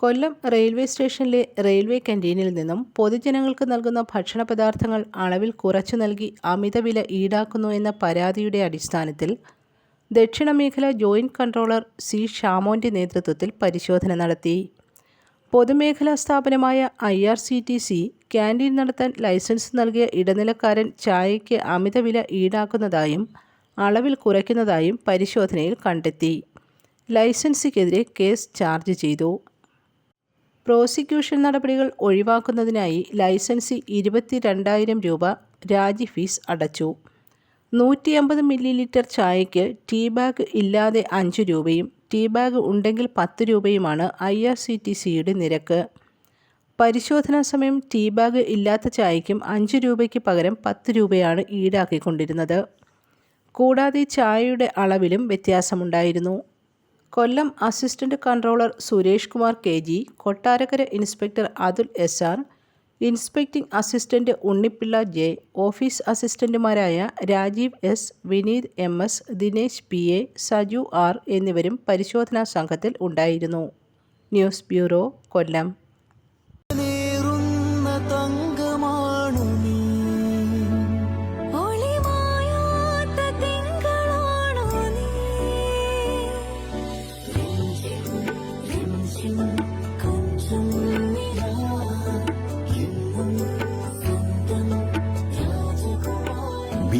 കൊല്ലം railway സ്റ്റേഷനിലെ railway കന്റീനിൽ നിന്നും പൊതുജനങ്ങൾക്ക് നൽകുന്ന ഭക്ഷണ പദാർത്ഥങ്ങൾ അളവിൽ കുറച്ചു നൽകി അമിത വില ഈടാക്കുന്നു എന്ന പരാതിയുടെ അടിസ്ഥാനത്തിൽ ദക്ഷിണ മേഖല ജോയിന്റ് കൺട്രോളർ സി ഷാമോന്റെ നേതൃത്വത്തിൽ പരിശോധന നടത്തി. പൊതുമേഖലാ സ്ഥാപനമായ I R C T C canteen നടത്താൻ ലൈസൻസ് നൽകിയ ഇടനിലക്കാരൻ ചായയ്ക്ക് അമിത വില ഈടാക്കുന്നതായും അളവിൽ കുറയ്ക്കുന്നതായും പരിശോധനയിൽ കണ്ടെത്തി. ലൈസൻസിക്കെതിരെ കേസ് ചാർജ് ചെയ്തു. പ്രോസിക്യൂഷൻ നടപടികൾ ഒഴിവാക്കുന്നതിനായി ലൈസൻസി ഇരുപത്തി രണ്ടായിരം രൂപ രാജി ഫീസ് അടച്ചു. നൂറ്റി അമ്പത് മില്ലി ലിറ്റർ ചായയ്ക്ക് ടീ ബാഗ് ഇല്ലാതെ അഞ്ച് രൂപയും ടീ ബാഗ് ഉണ്ടെങ്കിൽ പത്ത് രൂപയുമാണ് ഐ ആർ സി ടി സിയുടെ നിരക്ക്. പരിശോധനാ സമയം ടീ ബാഗ് ഇല്ലാത്ത ചായയ്ക്കും അഞ്ച് രൂപയ്ക്ക് പകരം പത്ത് രൂപയാണ് ഈടാക്കിക്കൊണ്ടിരുന്നത്. കൂടാതെ ചായയുടെ അളവിലും വ്യത്യാസമുണ്ടായിരുന്നു. Kollam assistant controller Suresh Kumar K G Kottarakkara inspector Athul S R inspecting assistant Unnipilla J office അസിസ്റ്റന്റുമാരായ Rajeev S Vineeth M S Dinesh P A Saju R എന്നിവരും പരിശോധനാ സംഘത്തിൽ ഉണ്ടായിരുന്നു. News bureau Kollam. രാജകുമാരി